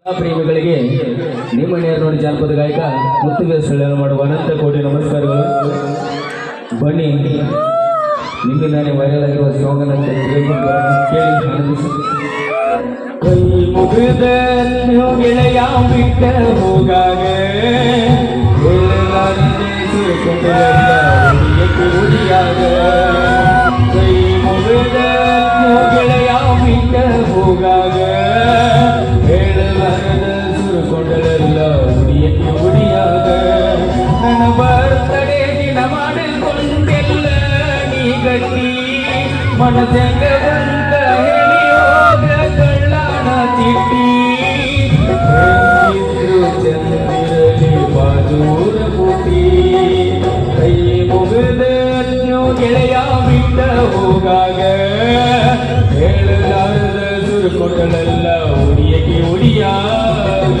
ಎಲ್ಲ ಪ್ರೇಮಿಗಳಿಗೆ ನಿಮ್ಮ ನೇರನೋಡಿ ಜಾನಪದ ಗಾಯಕ ಮುತ್ತುಗೆ ಸೆಳೆಯಲು ಮಾಡುವ ಅನಂತ ಕೋಟಿ ನಮಸ್ಕಾರಗಳು ಬನ್ನಿ ನಿಮ್ಮಿಂದಾನೇ ವೈರಲ್ ಆಗಿರುವ ಸಾಂಗನ್ನು ಕೇಳಿಕೊಂಡು ಕೇಳಿ ಆನಂದಿಸಿ ಕೈ ಮುಗಿದ ನೀವು ಗೆಳೆಯ ಬಿಟ್ಟ ಹೋಗಾಗ ಹೇಳಲಾರದೆ ಮನಸಂಗ ಬಂದ ಹೇಳಿ ಹೋಗ ಕಳ್ಳಾಣ ಚಿಟ್ಟಿ ಹೆಂಗಿದ್ರು ಚಂದಿರಲಿ ಬಾಜೂರ ಬುಟ್ಟಿ ಕೈ ಮುಗಿದ ನೀವು ಗೆಳೆಯ ಬಿಟ್ಟ ಹೋಗಾಗ ಹೇಳಲಾರದ ಸುರುಕೊಂಡಳೆಲ್ಲ ಉಡಿಯಕ್ಕೆ ಉಡಿಯಾಗ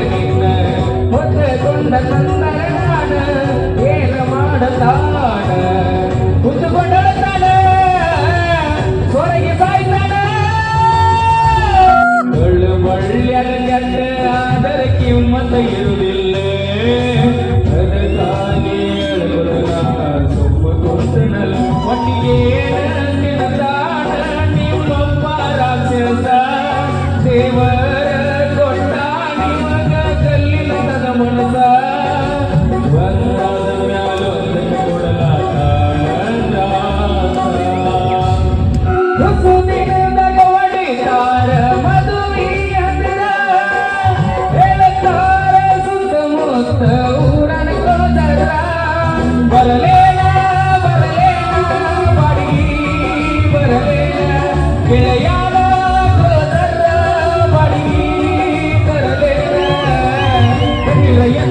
ನಿನ್ನ ಹೊತ್ತುಕೊಂಡ ತಂದರ ನಾಡ ಏನ ಮಾಡತಾಣ Yeah.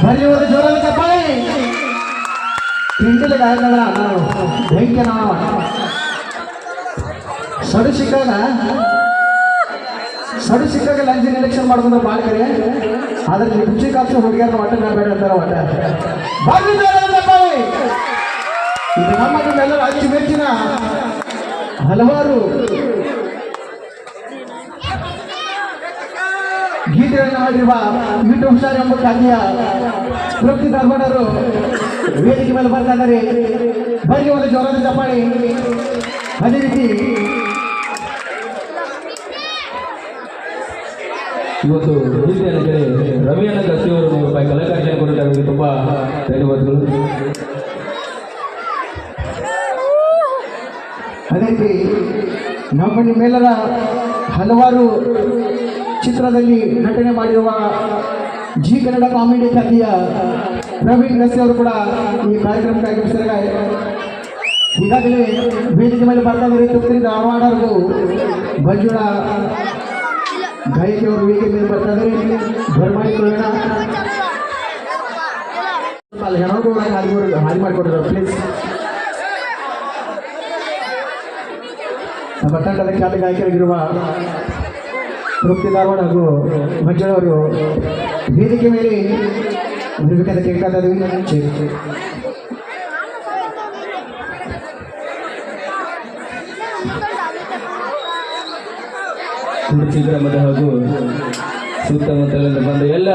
ಬರ್ರಿ ಒಂದು ಜೋರಾದ ಚಪ್ಪಾಳೆ ತಿಂಡಿಲ ಗಾಯಗಳ ನಾವು ಬೆಂಕಿ ನಾವು ಸಡು ಸಿಕ್ಕಾಗ ಸಡು ಸಿಕ್ಕಾಗ ಲಂಚಿನ ಎಲೆಕ್ಷನ್ ಮಾಡ್ಕೊಂಡ್ರೆ ಬಾಳ್ಕರಿ ಕರೆ ಆದ್ರೆ ಲಿಪ್ಸ್ಟಿಕ್ ಹಾಕ್ಸಿ ಹುಡುಗಿಯರ ಹೊಟ್ಟೆ ಬೇಡ ಅಂತಾರೆ ಬರ್ರಿ ಜೋರಾದ ಚಪ್ಪಾಳೆ ಇದು ನಮ್ಮ ನಿಮ್ಮೆಲ್ಲರ ಅಚ್ಚುಮೆಚ್ಚಿನ ಹಲವಾರು ಗೀತೆಗಳನ್ನು ಹಾಡಿರುವ ಯೂಟ್ಯೂಬ್ ಸ್ಟಾರ್ ಎಂಬ ಖ್ಯಾತಿಯ ತೃಪ್ತಿ ಧರ್ಮಣರು ವೇದಿಕೆ ಮೇಲೆ ಬರ್ತಾ ಇದ್ದಾರೆ. ಒಂದು ಜೋರಾದ ಚಪ್ಪಾಳಿ ಅದೇ ರೀತಿ ಇವತ್ತು ಗೀತೆಯನ್ನು ಕೇಳಿ ರವಿಯನ್ನ ಕಸಿಯವರು ನೂರು ರೂಪಾಯಿ ಅವರಿಗೆ ತುಂಬ ಧನ್ಯವಾದಗಳು. ಅದೇ ರೀತಿ ನಮ್ಮ ಮೇಲರ ಹಲವಾರು ಚಿತ್ರದಲ್ಲಿ ನಟನೆ ಮಾಡಿರುವ ಜಿ ಕನ್ನಡ ಕಾಮಿಡಿ ಖ್ಯಾತಿಯ ಪ್ರವೀಣ್ ರಸ್ತೆ ಅವರು ಕೂಡ ಈ ಕಾರ್ಯಕ್ರಮಕ್ಕೆ ಆಗಮಿಸಿದ್ದಾರೆ ಈಗಾಗಲೇ ವೇದಿಕೆ ಮೇಲೆ ಬರ್ತಾ ಇದ್ದಾರೆ. ತುಪ್ಪರಿ ಧಾರವಾಡರು ಮಂಜುಳ ಗಾಯಕಿಯವರು ವೇದಿಕೆ ಮೇಲೆ ಬರ್ತಾ ಇದ್ದಾರೆ. ಬರಮಾಡಿಕೊಳ್ಳೋಣ ಅಲ್ಲಿ ಹೆಣ್ಮಕ್ಳು ಒಳಗೆ ಹಾದಿ ಮಾಡಿ- ಹಾದಿ ಪ್ಲೀಸ್ ನಮ್ಮ ತಂಡದ ಖ್ಯಾತ ಗಾಯಕರಾಗಿರುವ ಧಾರವಾಡ ಹಾಗೂ ಮಂಜುಳ ಅವರು ವೇದಿಕೆ ಮೇಲೆ ನಿರ್ಬೇಕಾದ ಕೇಳ್ತಾ ಇದ್ದೀವಿ. ಗ್ರಾಮದ ಹಾಗೂ ಸುತ್ತಮುತ್ತಲಿಂದ ಬಂದ ಎಲ್ಲ